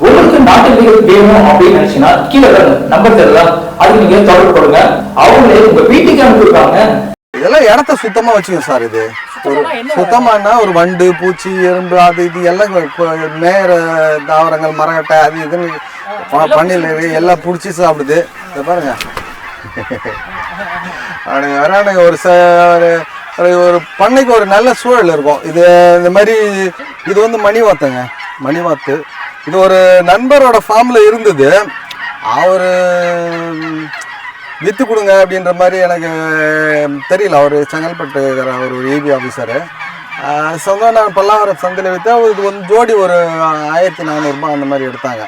உங்களுக்கு நாட்டு விதைகள் வேணும் அப்படின்னு நினைச்சீங்கன்னா கீழே நம்பர் தெரியலாம் அதுக்கு நீங்க தொடர்பு கொடுங்க அவங்களே உங்க வீட்டுக்கு அனுப்பிடுவாங்க இதெல்லாம் இடத்த சுத்தமா வச்சுக்கணும் சார் இது. ஒரு சுத்தமானா ஒரு வண்டு பூச்சி எறும்பு அது இது எல்லாம் மேயற தாவரங்கள் மரக்கட்டை அது இதுன்னு பண்ணில எல்லாம் பிடிச்சி சாப்பிடுது. இதை பாருங்க. அவனுங்க வரானுங்க ஒரு ச ஒரு- பண்ணைக்கு ஒரு நல்ல சூழல் இருக்கும். இது இந்த மாதிரி இது வந்து மணிவாத்துங்க. மணிவாத்து. இது ஒரு நண்பரோட ஃபார்மில் இருந்தது. அவர் வித்து கொடுங்க அப்படின்ற மாதிரி எனக்கு தெரியல. அவர் செங்கல்பட்டு அவர் ஒரு ஏபி ஆஃபீஸரு சொந்தம் நான் பல்லாவரம் சந்தையில் விற்று இது வந்து ஜோடி ஒரு ஆயிரத்தி நானூறுபா அந்த மாதிரி எடுத்தாங்க.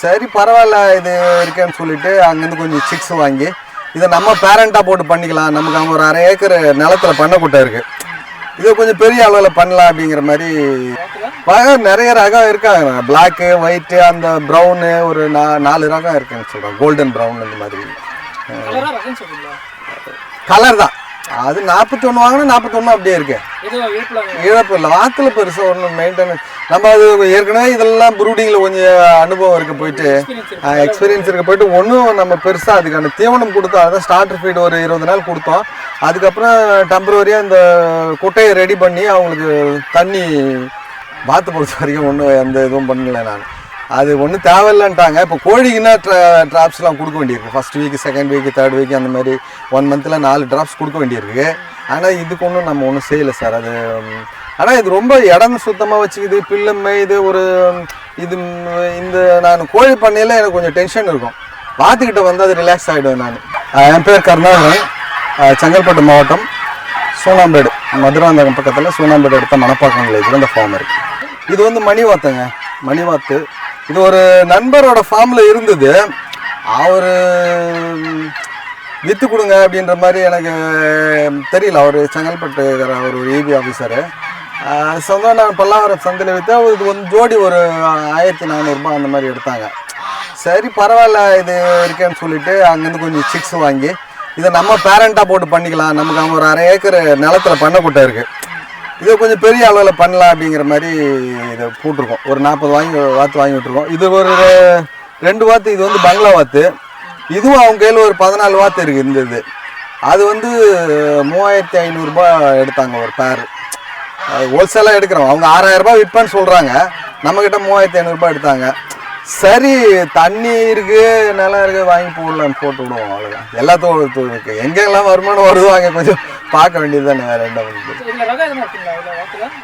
சரி பரவாயில்ல இது இருக்கேன்னு சொல்லிட்டு அங்கேருந்து கொஞ்சம் சிக்ஸ் வாங்கி இதை நம்ம பேரண்ட்டாக போட்டு பண்ணிக்கலாம். நமக்கு அவங்க ஒரு அரை ஏக்கர் நிலத்துல பண்ணக்கூட்ட இருக்குது இதை கொஞ்சம் பெரிய அளவில் பண்ணலாம் அப்படிங்கிற மாதிரி. ரகம் நிறைய ரகம் இருக்காங்க. பிளாக்கு ஒயிட்டு அந்த ப்ரௌனு ஒரு நா நாலு ரகம் இருக்குன்னு சொல்கிறேன் கோல்டன் ப்ரௌன் இந்த மாதிரி. கலரா தான். அது நாற்பத்தி ஒன்று வாங்கினா நாற்பத்தி ஒன்று அப்படியே இருக்கு. ஏதோ இழப்புல இழப்பு இல்லை. ஆற்றுல பெருசாக ஒன்றும் மெயின்டெனன்ஸ் நம்ம அது ஏற்கனவே இதெல்லாம் ப்ரூடிங்கில் கொஞ்சம் அனுபவம் இருக்கு போயிட்டு. எக்ஸ்பீரியன்ஸ் இருக்க. போயிட்டு. ஒன்றும் நம்ம பெருசாக அதுக்கான தீவனம் கொடுத்தோம். அதான் ஸ்டார்டர் ஃபீட் ஒரு இருபது நாள் கொடுத்தோம். அதுக்கப்புறம் டெம்பரவரியாக இந்த குட்டையை ரெடி பண்ணி அவங்களுக்கு தண்ணி பாத்து பொறுத்த வரைக்கும் ஒன்றும் எந்த இதுவும் பண்ணல நான். அது ஒன்றும் தேவையில்லைன்ட்டாங்க. இப்போ கோழிக்குன்னா ட்ரா ட்ராப்ஸ்லாம் கொடுக்க வேண்டியிருக்கு. First week second week third week அந்த மாதிரி ஒன் மந்தில் நாலு ட்ராப்ஸ் கொடுக்க வேண்டியிருக்கு. ஆனால் இதுக்கு ஒன்றும் நம்ம ஒன்றும் செய்யலை சார். அது ஆனால் இது ரொம்ப இடம் சுத்தமாக வச்சுக்குது பில்லு இது ஒரு இது இந்த நான் கோழி பண்ணையில் எனக்கு கொஞ்சம் டென்ஷன் இருக்கும். பார்த்துக்கிட்ட வந்து அது ரிலாக்ஸ் ஆகிடுவேன் நான். என் பேர் கருணாகரன். செங்கல்பட்டு மாவட்டம் சூனாம்பேடு மதுராந்தகம் பக்கத்தில் சூனாம்பேடு எடுத்த மணப்பாக்கம் வில்லேஜில் இந்த ஃபார்ம் இருக்குது இது வந்து மணிவாத்துங்க. மணிவாத்து. இது ஒரு நண்பரோட ஃபார்மில் இருந்தது. அவர் வித்து கொடுங்க அப்படின்ற மாதிரி எனக்கு தெரியல. அவர் செங்கல்பட்டு அவர் ஒரு ஏபி ஆஃபீஸரு சொந்தம் நான் பல்லாவரம் சந்தையில் விற்று இது வந்து ஜோடி ஒரு ஆயிரத்தி நானூறுபா அந்த மாதிரி எடுத்தாங்க. சரி பரவாயில்ல இது இருக்கேன்னு சொல்லிட்டு அங்கேருந்து கொஞ்சம் சிக்ஸ் வாங்கி இதை நம்ம பேரண்ட்டாக போட்டு பண்ணிக்கலாம். நமக்கு அவங்க ஒரு அரை ஏக்கர் நிலத்துல பண்ணக்கூட்ட இருக்குது இதை கொஞ்சம் பெரிய அளவில் பண்ணலாம் அப்படிங்கிற மாதிரி இதை போட்டிருக்கோம். ஒரு நாற்பது வாங்கி வாத்து வாங்கி விட்டுருக்கோம். இது ஒரு ரெண்டு வாத்து இது வந்து பங்களா வாத்து. இதுவும் அவங்க கையில் ஒரு பதினாலு வாத்து இருக்குது இந்த இது அது வந்து மூவாயிரத்தி ஐநூறுரூபா எடுத்தாங்க ஒரு பேர் ஹோல்சேலாக எடுக்கிறோம். அவங்க ஆறாயிரம் ரூபாய் விற்பேன்னு சொல்கிறாங்க நம்மக்கிட்ட மூவாயிரத்தி ஐநூறுரூபா எடுத்தாங்க. சரி தண்ணி இருக்கு நிலம் இருக்கு வாங்கி போடலான்னு போட்டு விடுவோம் அவ்வளோதான் எல்லாத்தோட இருக்கு. எங்கெல்லாம் வருமானம் வருதோ அங்கே கொஞ்சம் பார்க்க வேண்டியது தானே வேறு என்ன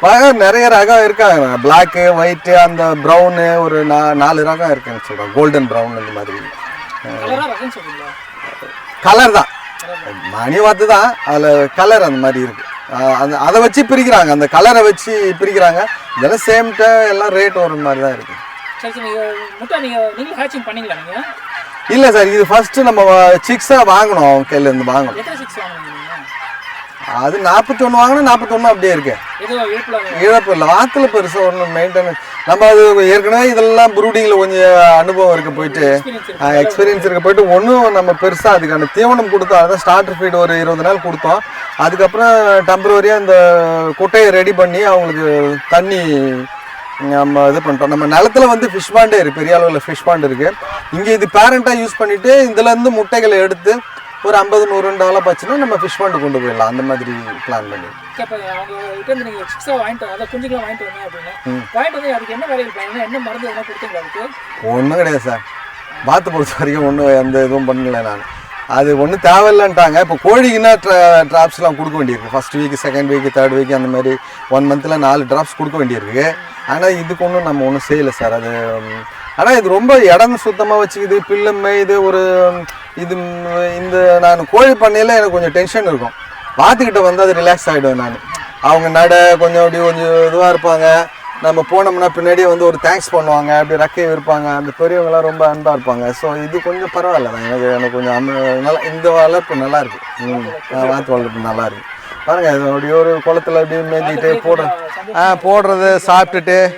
ரகம் நிறைய ரகம் இருக்காங்க. பிளாக்கு ஒயிட்டு அந்த ப்ரௌனு ஒரு நா நாலு ரகம் இருக்குன்னு சொல்கிறேன் கோல்டன் ப்ரௌன் இந்த மாதிரி. கலரா தான். மணி வாத்து தான். அதில் கலர் அந்த மாதிரி இருக்கு. ஆஹ் அந்த அதை வச்சு பிரிக்கிறாங்க. அந்த கலரை வச்சு பிரிக்கிறாங்க. இதெல்லாம் சேம் எல்லாம் ரேட் வர மாதிரி தான் இருக்கு. சரி சரி நீங்க முட்டை நீங்க நீங்க ஹேச்சிங் பண்ணீங்களா நீங்க? இல்லை சார் இது ஃபர்ஸ்ட் நம்ம சிக்ஸாக வாங்கணும். அவங்க கையில இருந்து வாங்கணும். அது நாற்பத்தி ஒன்று வாங்கினா நாற்பத்தி ஒன்று அப்படியே இருக்கு. இழப்பு இல்லை. ஆற்றுல பெருசாக ஒன்றும் மெயின்டெனன்ஸ் நம்ம அது ஏற்கனவே இதெல்லாம் ப்ரூடிங்கில் கொஞ்சம் அனுபவம் இருக்க போயிட்டு எக்ஸ்பீரியன்ஸ் இருக்க போயிட்டு ஒன்றும் நம்ம பெருசாக அதுக்கான தீவனம் கொடுத்தோம். அதான் ஸ்டார்டர் ஃபீட் ஒரு இருபது நாள் கொடுத்தோம். அதுக்கப்புறம் டெம்பரவரியாக இந்த குட்டையை ரெடி பண்ணி அவங்களுக்கு தண்ணி நம்ம இது பண்ணிட்டோம். நம்ம நிலத்துல வந்து ஃபிஷ் பாண்டே இருக்குது பெரிய அளவில் ஃபிஷ் பாண்ட் இருக்குது இங்கே இது பேரண்ட்டாக யூஸ் பண்ணிவிட்டு இதுலேருந்து முட்டைகளை எடுத்து ஒரு ஐம்பது நூறு டாலர் பச்சுன்னா நம்ம ஃபிஷ் பாண்டு கொண்டு போயிடலாம். அந்த மாதிரி பிளான் பண்ணி. இப்போ அவங்க கிட்ட இருந்து நீங்க சிக்ஸா வாங்கிட்டு அதாவது குஞ்சுலாம் வாங்கிட்டு வந்தீங்க அப்படின்னா. வாங்கிட்டு வந்து அதுக்கு என்ன வேலைகள் பண்ணீங்க? என்ன மருந்து எதனா கொடுத்தீங்களா அதுக்கு? ஒன்றும் கிடையாது சார். பாத்து பொறுத்த வரைக்கும் ஒன்றும் எந்த இதுவும் பண்ணல நான். அது ஒன்றும் தேவையில்லைன்ட்டாங்க. இப்போ கோழிக்குன்னா ட்ரா ட்ராப்ஸ்லாம் கொடுக்க வேண்டியிருக்கு. First week second week third week அந்த மாதிரி ஒன் மந்தில் நாலு ட்ராப்ஸ் கொடுக்க வேண்டியிருக்கு. ஆனால் இதுக்கு ஒன்றும் நம்ம ஒன்றும் செய்யலை சார். அது ஆனால் இது ரொம்ப இடம் சுத்தமாக வச்சுக்குது. பில்லு மேயுது ஒரு இது இந்த நான் கோழி பண்ணையில் எனக்கு கொஞ்சம் டென்ஷன் இருக்கும். பார்த்துக்கிட்ட வந்து அது ரிலாக்ஸ் ஆகிடுவேன் நான். அவங்க நட கொஞ்சம் அப்படி கொஞ்சம் இதுவாக இருப்பாங்க. நம்ம போனோம்னா பின்னாடியே வந்து ஒரு தேங்க்ஸ் பண்ணுவாங்க. அப்படி ரெக்கையை இருப்பாங்க அந்த பெரியவங்களாம் ரொம்ப அன்பாக இருப்பாங்க. ஸோ இது கொஞ்சம் பரவாயில்ல தான். எனக்கு எனக்கு கொஞ்சம் அம- நல்லா இந்த வளர்ப்பு நல்லா இருக்கு. ம், ஆ, வாத்து வளர்ப்பு நல்லா இருக்கு. பாருங்க இது அப்படியே ஒரு குளத்துல அப்படியே மேய்ஞ்சிட்டு போடுற ஆ போடுறத சாப்பிட்டுட்டு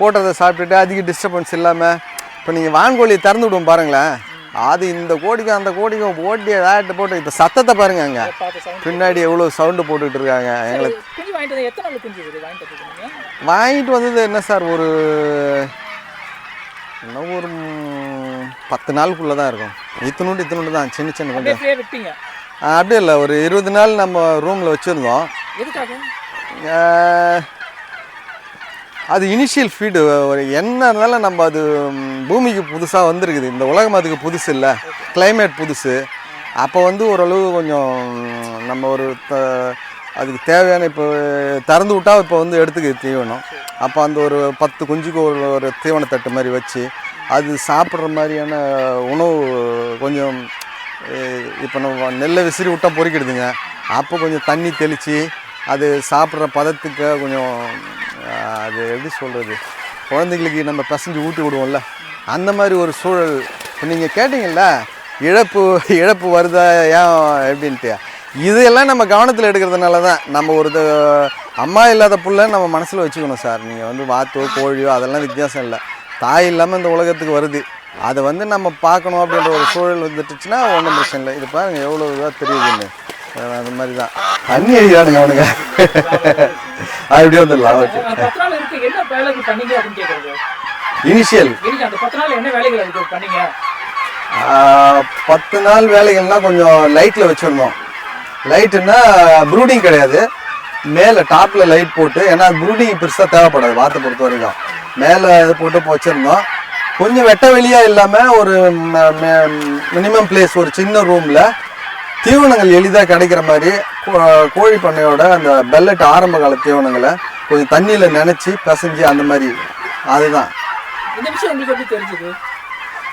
போடுறத சாப்பிட்டுட்டு அதிக டிஸ்டர்பன்ஸ் இல்லாமல் இப்போ நீங்கள் வான்கோழி திறந்து விடுவோம் பாருங்களேன். அது இந்த கோடிக்கும் அந்த கோடிக்கும் ஓட்டி ஏதாட்டு போட்டு இப்போ சத்தத்தை பாருங்க அங்கே. பின்னாடி எவ்வளோ சவுண்டு போட்டுட்டு இருக்காங்க. எங்களுக்கு வாங்கிட்டு வந்தது என்ன சார்? ஒரு இன்னும் ஒரு பத்து நாளுக்குள்ளே தான் இருக்கும். இத்தினுண்டு இத்தினுண்டு தான் சின்ன சின்ன கொஞ்சம் அப்படியே இல்லை. ஒரு இருபது நாள் நம்ம ரூமில் வச்சுருந்தோம். அது இனிஷியல் ஃபீடு ஒரு என்ன இருந்தாலும் நம்ம அது பூமிக்கு புதுசாக வந்திருக்குது. இந்த உலகம் அதுக்கு புதுசு இல்லை. கிளைமேட் புதுசு. அப்போ வந்து ஓரளவு கொஞ்சம் நம்ம ஒரு த- அதுக்கு தேவையான இப்போ திறந்து விட்டால் இப்போ வந்து எடுத்துக்குது தீவனம். அப்போ அந்த ஒரு பத்து குஞ்சுக்கு ஒரு ஒரு தீவனத்தட்டு மாதிரி வச்சு அது சாப்பிட்ற மாதிரியான உணவு கொஞ்சம் இப்போ நம்ம நெல்லை விசிறி விட்டால் பொறிக்கிடுதுங்க. அப்போ கொஞ்சம் தண்ணி தெளித்து அது சாப்பிட்ற பதத்துக்கு கொஞ்சம் அது எப்படி சொல்கிறது குழந்தைங்களுக்கு நம்ம பசஞ்சு ஊட்டி விடுவோம்ல. அந்த மாதிரி ஒரு சூழல். இப்போ நீங்கள் கேட்டிங்கல்ல இழப்பு இழப்பு வருதா ஏன் எப்படின்ட்டு. இதையெல்லாம் நம்ம கவனத்தில் எடுக்கிறதுனால தான் நம்ம ஒரு த- அம்மா இல்லாத புள்ள நம்ம மனசில் வச்சுக்கணும் சார். நீங்கள் வந்து வாத்தோ கோழியோ அதெல்லாம் வித்தியாசம் இல்லை. தாய் இல்லாமல் இந்த உலகத்துக்கு வருது. அதை வந்து நம்ம பார்க்கணும் அப்படின்ற ஒரு சூழல் வந்துட்டுச்சுன்னா ஒன்றும் பிரச்சனை இல்லை. இது பாருங்க எவ்வளோ இதாக தெரியுதுன்னு. அது மாதிரி தான் தண்ணி அடிக்கிறானுங்க அவனுங்க. அப்படி வந்துடலாம். ஓகே அந்த பத்து நாள் இருக்கு என்ன வேலைக்கு பண்ணீங்க அப்படின்னு கேட்குறது இனிஷியல் அந்த பத்து நாள் என்ன வேலைகள் அதுக்கு பண்ணீங்க? பத்து நாள் வேலைகள்னா கொஞ்சம் லைட்டில் வச்சுருந்தோம் லைட்டுன்னா ப்ரூடிங் கிடையாது. மேலே டாப்பில் லைட் போட்டு ஏன்னா ப்ரூடிங் பெருசாக தேவைப்படாது வாத்தை பொறுத்த வரைக்கும். மேலே இது போட்டு வச்சுருந்தோம் கொஞ்சம் வெட்ட வெளியாக இல்லாமல் ஒரு மினிமம் பிளேஸ் ஒரு சின்ன ரூமில் தீவனங்கள் எளிதாக கிடைக்கிற மாதிரி கோழி பண்ணையோட அந்த பெல்லட் ஆரம்ப கால தீவனங்களை கொஞ்சம் தண்ணியில் நினச்சி பிசைஞ்சு அந்த மாதிரி. அதுதான்.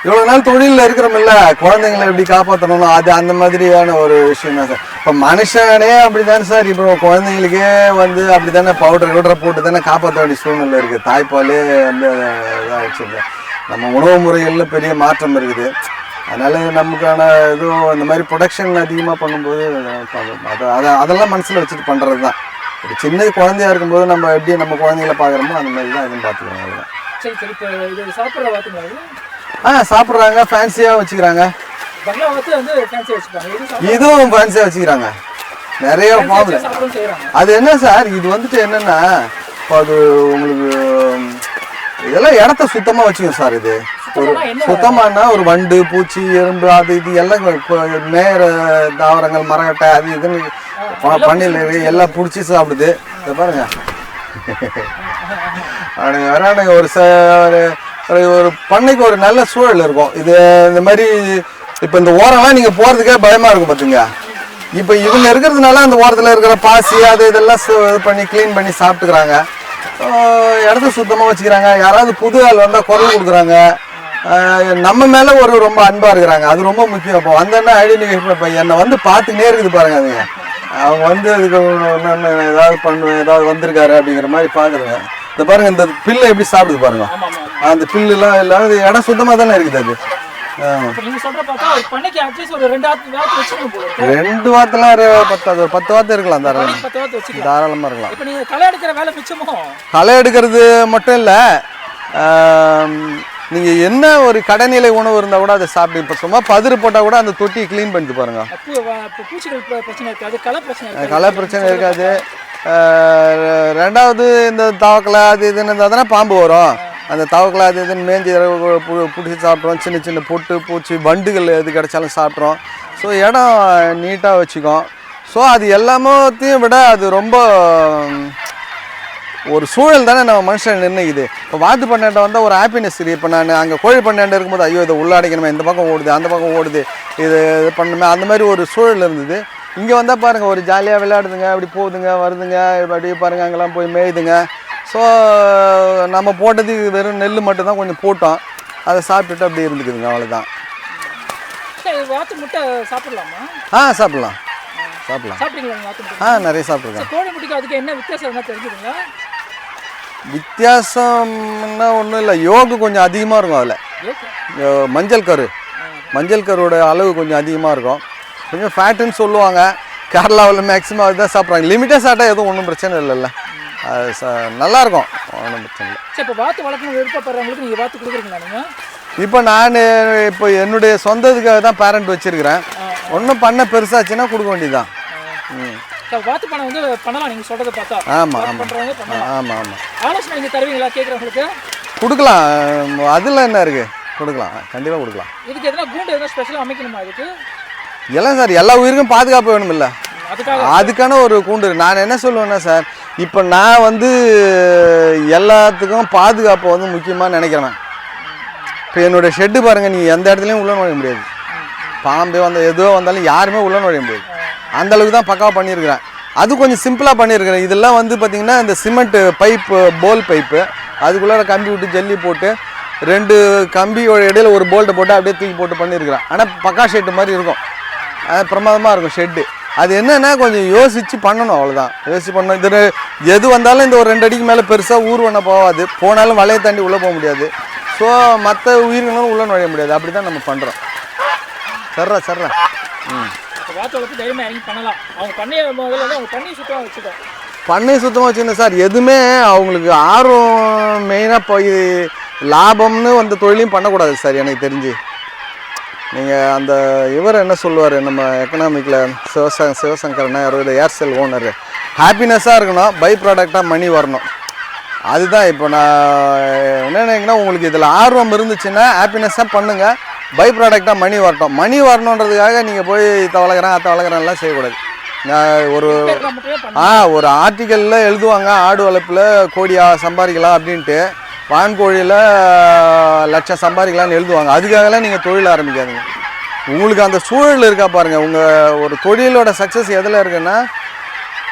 இவ்வளோ நாள் தொழிலில் இருக்கிறோமில்ல குழந்தைங்களை எப்படி காப்பாற்றணும் அது அந்த மாதிரியான ஒரு விஷயம் தான் சார். இப்போ மனுஷனே அப்படி தானே சார். இப்போ குழந்தைங்களுக்கே வந்து அப்படி தானே பவுடர் கிவுடரை போட்டு தானே காப்பாற்ற வேண்டிய சூழ்நிலை இருக்குது தாய்ப்பாலே வந்து இதாகிடுச்சு நம்ம உணவு முறைகளில் பெரிய மாற்றம் இருக்குது. அதனால நமக்கான இதுவும் இந்த மாதிரி ப்ரொடக்ஷன் அதிகமாக பண்ணும்போது அது அதை அதெல்லாம் மனசில் வச்சுட்டு பண்ணுறது தான் ஒரு சின்ன குழந்தையா இருக்கும்போது நம்ம எப்படி நம்ம குழந்தைங்கள பார்க்குறோமோ அந்த மாதிரி தான் இதுவும் பார்த்துக்கிறோம் அவ்வளோதான் சரி சரி இப்போ இது சாப்பிட்ற? ஆ சாப்பிட்றாங்க ஃபேன்சியாக வச்சுக்கிறாங்க. இதுவும் ஃபேன்சியாக வச்சுக்கிறாங்க. நிறைய ஃபார்ம்ல அது என்ன சார்? இது வந்துட்டு என்னன்னா இப்போ அது உங்களுக்கு இதெல்லாம் இடத்த சுத்தமாக வச்சுக்கணும் சார் இது. ஒரு சுத்தமானா ஒரு வண்டு பூச்சி எறும்பு அது இது எல்லாம் மேயிற தாவரங்கள் மரக்கட்டை அது இதுன்னு ப- பண்ணையில் இருக்கு எல்லாம் பிடிச்சி சாப்பிடுது. இதை பாருங்க. அவனுங்க வரானுங்க ஒரு ச ஒரு- பண்ணைக்கு ஒரு நல்ல சூழல் இருக்கும். இது இந்த மாதிரி இப்போ இந்த ஓரம்லாம் நீங்கள் போகிறதுக்கே பயமாக இருக்கும் பார்த்துங்க இப்போ இவங்க இருக்கிறதுனால அந்த ஓரத்தில் இருக்கிற பாசி அது இதெல்லாம் இது பண்ணி க்ளீன் பண்ணி சாப்பிட்டுக்கிறாங்க. இடத்த சுத்தமாக வச்சுக்கிறாங்க. யாராவது புது ஆள் வந்தால் குரல் கொடுக்குறாங்க. நம்ம மேலே ஒரு ரொம்ப அன்பாக இருக்கிறாங்க. அது ரொம்ப முக்கியம். இப்போ வந்தோன்னா ஐடென்டிஃபை இப்போ என்னை வந்து பார்த்துக்கினே இருக்குது பாருங்க அதுங்க அவங்க வந்து அதுக்கு நான் ஏதாவது பண்ணுவேன் ஏதாவது வந்திருக்காரு அப்படிங்கிற மாதிரி பார்க்குறேங்க இந்த பாருங்க இந்த பில்லை எப்படி சாப்பிடுது பாருங்க. அந்த பில்லுலாம் எல்லாம் இது இடம் சுத்தமாக தானே இருக்குது அது. ரெண்டு வாத்து வாத்து வச்சுக்கணும் போல இருக்கு. ரெண்டு வாரத்தில் ஒரு பத்து வாரத்தை இருக்கலாம் தாராளம். தாராளமாக இருக்கலாம். களை எடுக்கிறது மட்டும் இல்லை. நீங்கள் என்ன ஒரு கடைநிலை உணவு இருந்தால் கூட அதை சாப்பிட்டு இப்போ சும்மா பதிரு போட்டால் கூட அந்த தொட்டியை க்ளீன் பண்ணிட்டு பாருங்க. களை பிரச்சனை இருக்காது. ரெண்டாவது இந்த தவக்கலை அது இதுன்னு இருந்தால் தானே பாம்பு வரும். அந்த தவக்கலை அது இதுன்னு மேஞ்சி பிடிச்சி சாப்பிட்றோம். சின்ன சின்ன பொட்டு பூச்சி வண்டுகள் எது கிடைச்சாலும் சாப்பிட்றோம். ஸோ இடம் நீட்டாக வச்சுக்கோம். ஸோ அது எல்லாமத்தையும் விட அது ரொம்ப ஒரு சூழல் தானே நம்ம மனுஷன் நிர்ணயிக்குது. இப்போ வாத்து பண்ணாண்ட வந்தால் ஒரு ஹாப்பினஸ் இருக்குது இப்போ நான் அங்கே கோழி பண்ணாண்ட இருக்கும்போது ஐயோ இதை உள்ளாடிக்கணுமே இந்த பக்கம் ஓடுது அந்த பக்கம் ஓடுது இது இது பண்ணணுமே அந்த மாதிரி ஒரு சூழல் இருந்தது. இங்கே வந்தால் பாருங்கள் ஒரு ஜாலியாக விளையாடுதுங்க அப்படி போகுதுங்க வருதுங்க அப்படியே பாருங்கள் அங்கெல்லாம் போய் மேயுதுங்க. ஸோ நம்ம போட்டது வெறும் நெல் மட்டும் தான் கொஞ்சம் போட்டோம். அதை சாப்பிட்டுட்டு அப்படியே இருந்துக்குதுங்க அவ்வளோதான் ஆ சாப்பிட்லாம். சாப்பிட்லாம். ஆ நிறைய சாப்பிட்ருக்கேன். கோழி முட்டைக்கு அதுக்கு என்ன வித்தியாசம் தெரிஞ்சுதுங்களா? வித்தியாசம்னா ஒன்றும் இல்லை. யோகு கொஞ்சம் அதிகமாக இருக்கும் அதில். மஞ்சள் கரு. மஞ்சள் கருவோட அளவு கொஞ்சம் அதிகமாக இருக்கும். கொஞ்சம் ஃபேட்டுன்னு சொல்லுவாங்க. கேரளாவில் மேக்ஸிமம் அதுதான் சாப்பிட்றாங்க லிமிட்டாக சாப்பிட்டா எதுவும் ஒன்றும் பிரச்சனை இல்லைல்ல. அது ச- நல்லா இருக்கும். ஒன்றும் பிரச்சனை இல்லை. சரி இப்போ வாத்து வளர்க்கணும் விருப்பப்படுறவங்களுக்கு நீங்கள் வாத்து கொடுக்குறீங்களா நீங்கள் இப்போ நான் இப்போ என்னுடைய சொந்தத்துக்காக தான் பேரண்ட் வச்சிருக்கிறேன். ஒன்றும் பண்ண பெருசாச்சுன்னா கொடுக்க வேண்டியதுதான். ம். வாத்து பணம் வந்து பண்ணலாம். நீங்கள் சொல்கிறத பார்த்தா ஆமாம் ஆமாம் பண்ணுறவங்க பண்ணலாம். ஆமாம் ஆமாம் ஆலோசனை நீங்கள் தருவீங்களா கேட்குறவங்களுக்கு கொடுக்கலாம். அதில் என்ன இருக்குது கொடுக்கலாம். கண்டிப்பாக கொடுக்கலாம். இதுக்கு எதனா கூண்டு எதனா ஸ்பெஷலாக அமைக்கணுமா இதுக்கு? எல்லாம் சார் எல்லா உயிருக்கும் பாதுகாப்பு வேணுமில்ல. அதுக்கான ஒரு கூண்டு. நான் என்ன சொல்லுவேன்னா சார் இப்போ நான் வந்து எல்லாத்துக்கும் பாதுகாப்பை வந்து முக்கியமாக நினைக்கிறேன் இப்போ என்னோட ஷெட்டு பாருங்க நீ எந்த இடத்துலையும் உள்ள நுழைய முடியாது. பாம்பே வந்து எதுவோ வந்தாலும் யாருமே உள்ள நுழைய முடியாது. அந்த அளவுக்கு தான் பக்காவாக பண்ணியிருக்கிறேன். அது கொஞ்சம் சிம்பிளாக பண்ணியிருக்கிறேன். இதெல்லாம் வந்து பார்த்திங்கன்னா இந்த சிமெண்ட் பைப்பு போல் பைப்பு அதுக்குள்ளே கம்பி விட்டு ஜல்லி போட்டு ரெண்டு கம்பியோட இடையில ஒரு போல்ட்டை போட்டு அப்படியே தூக்கி போட்டு பண்ணியிருக்கிறேன். ஆனால் பக்கா ஷெட்டு மாதிரி இருக்கும். அது பிரமாதமாக இருக்கும் ஷெட்டு அது என்னென்னா கொஞ்சம் யோசித்து பண்ணணும் அவ்வளோதான் யோசிச்சு பண்ணணும். இது எது வந்தாலும் இந்த ஒரு ரெண்டு அடிக்கு மேலே பெருசாக ஊர்வனை போகாது. போனாலும் வலையை தாண்டி உள்ளே போக முடியாது. ஸோ மற்ற உயிரினங்களும் உள்ளே நுழைய முடியாது. அப்படி தான் நம்ம பண்ணுறோம் சர்றா சர்றா. ம். இப்போ வளர்த்து தைரியமாக இறங்கி பண்ணலாம். அவங்க பண்ணைய முதல்ல வந்து அவங்க பண்ணி சுத்தமாக வச்சுக்கோ பண்ணை சுத்தமாக வச்சுருந்தேன் சார். எதுவுமே அவங்களுக்கு ஆர்வம் மெயினாக போய் லாபம்னு அந்த தொழிலையும் பண்ணக்கூடாது சார் எனக்கு தெரிஞ்சு. நீங்கள் அந்த இவர் என்ன சொல்லுவார் நம்ம எக்கனாமிக்கில் சிவச சிவசங்கரனா யாரோ ஏர்செல் ஓனர் ஹாப்பினஸ்ஸாக இருக்கணும் பை ப்ராடக்டாக மணி வரணும். அதுதான் இப்போ நான் என்ன நினைக்கிறேன்னா உங்களுக்கு இதில் ஆர்வம் இருந்துச்சுன்னா ஹாப்பினஸ்ஸாக பண்ணுங்கள் பை ப்ராடக்டாக மணி வரட்டும். மணி வரணுன்றதுக்காக நீங்கள் போய் இதை வளர்க்குறேன் அத்தை வளர்க்குறேன்லாம் செய்யக்கூடாது. நான் ஒரு ஆ ஒரு ஆர்டிக்கலில் எழுதுவாங்க ஆடு வளர்ப்பில் கோடியா சம்பாதிக்கலாம் அப்படின்ட்டு. வான்கோழியில் லட்சம் சம்பாதிக்கலாம்னு எழுதுவாங்க. அதுக்காகலாம் நீங்கள் தொழில் ஆரம்பிக்காதீங்க. உங்களுக்கு அந்த சூழல் இருக்கா பாருங்கள் உங்கள் ஒரு தொழிலோட சக்ஸஸ் எதில் இருக்குன்னா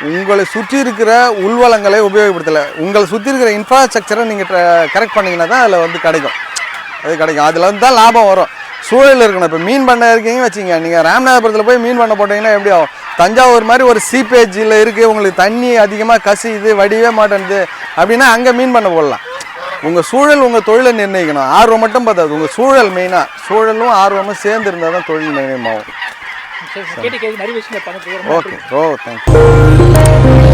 உங்களை சுற்றி இருக்கிற உள்வளங்களை உபயோகப்படுத்தலை. உங்களை சுற்றி இருக்கிற இன்ஃப்ராஸ்ட்ரக்சரை நீங்கள் கரெக்ட் பண்ணீங்கன்னா தான் அதில் வந்து கிடைக்கும். அது கிடைக்கும். அதில் வந்து தான் லாபம் வரும். சூழல் இருக்கணும். இப்போ மீன் பண்ண இருக்கீங்க வச்சுங்க நீங்கள் ராமநாதபுரத்தில் போய் மீன் பண்ண போட்டீங்கன்னா எப்படி ஆகும்? தஞ்சாவூர் மாதிரி ஒரு சீப்பேஜில் இருக்குது உங்களுக்கு தண்ணி அதிகமாக கசியுது வடிவே மாட்டேன்து அப்படின்னா அங்கே மீன் பண்ண போடலாம். உங்கள் சூழல் உங்கள் தொழிலை நிர்ணயிக்கணும். ஆர்வம் மட்டும் பார்த்தாது உங்கள் சூழல் மெயினாக சூழலும் ஆர்வமும் சேர்ந்து இருந்தால் தான் தொழில் நிர்ணயமாகும். ஓகே ஓ தேங்க்யூ